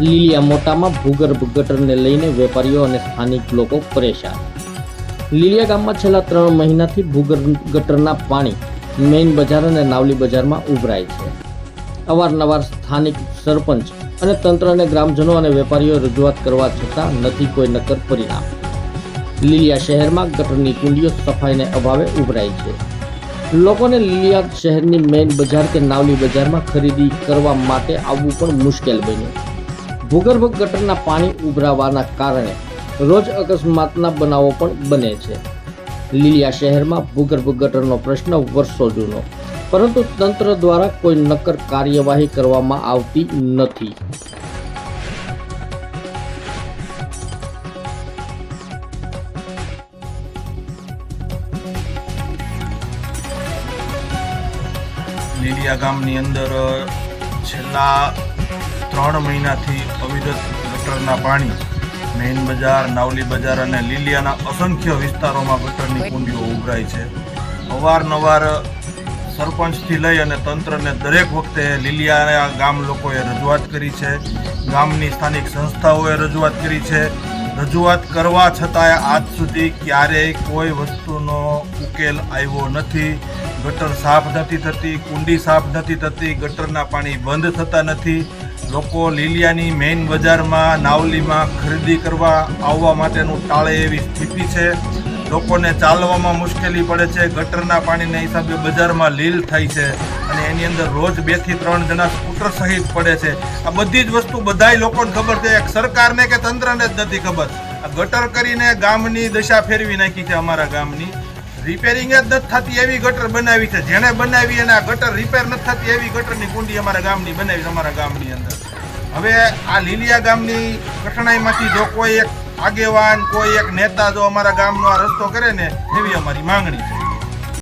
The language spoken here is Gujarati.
લીલિયા મોટામાં ભૂગર્ભ ગટરને લઈને વેપારીઓ અને સ્થાનિક લોકો પરેશાન. લીલિયા ગામમાં છેલ્લા ત્રણ મહિનાથી ભૂગર્ભ ગટરના પાણી મેઇન બજાર અને નાવલી બજારમાં ઉભરાય છે. અવારનવાર સ્થાનિક સરપંચ અને તંત્ર અને ગ્રામજનો અને વેપારીઓ રજૂઆત કરવા છતાં નથી કોઈ નક્કર પરિણામ. લીલિયા શહેરમાં ગટરની કુંડીઓ સફાઈને અભાવે ઉભરાય છે. લોકોને લીલિયા શહેરની મેઇન બજાર કે નાવલી બજારમાં ખરીદી કરવા માટે આવવું પણ મુશ્કેલ બન્યું. ભૂગર્ભ ગટરના પાણી ઉભરાવાના કારણે રોજ અકસ્માતના બનાવો પણ બને છે. લીલિયા શહેરમાં ભૂગર્ભ ગટરનો પ્રશ્ન વર્ષો જૂનો, પરંતુ તંત્ર દ્વારા કોઈ નક્કર કાર્યવાહી કરવામાં આવતી નથી. લીલિયા ગામની અંદર છેલ્લા ત્રણ મહિનાથી અવિરત ગટરના પાણી મેઇન બજાર નાવલી બજાર અને લીલિયાના અસંખ્ય વિસ્તારોમાં ગટરની કુંડીઓ ઉભરાય છે. અવારનવાર સરપંચથી લઈ અને તંત્રને દરેક વખતે લીલિયા ગામ લોકોએ રજૂઆત કરી છે. ગામની સ્થાનિક સંસ્થાઓએ રજૂઆત કરી છે. રજૂઆત કરવા છતાંય આજ સુધી ક્યારેય કોઈ વસ્તુનો ઉકેલ આવ્યો નથી. ગટર સાફ નથી થતી કુંડી સાફ નથી થતી ગટરના પાણી બંધ થતા નથી. લોકો લીલિયાની મેઇન બજારમાં, નાવલીમાં ખરીદી કરવા આવવા માટેનું ટાળે એવી સ્થિતિ છે. લોકોને ચાલવામાં મુશ્કેલી પડે છે. ગટરના પાણીના હિસાબે બજારમાં લીલ થાય છે અને એની અંદર રોજ બેથી ત્રણ જણા સ્કૂટર સહિત પડે છે. આ બધી જ વસ્તુ બધાય લોકોને ખબર છે. એક સરકારને કે તંત્રને જ નથી ખબર. આ ગટર કરીને ગામની દશા ફેરવી નાખી છે અમારા ગામની. રિપેરિંગ જ નથી થતી એવી ગટર બનાવી છે. જેણે બનાવી અને આ ગટર રિપેર નથી થતી એવી ગટરની કુંડી અમારા ગામની બનાવી છે અમારા ગામની અંદર. હવે આ લીલિયા ગામની કઠણાઈમાંથી જો કોઈ એક આગેવાન, કોઈ એક નેતા જો અમારા ગામનો આ રસ્તો કરે ને, એવી અમારી માંગણી છે.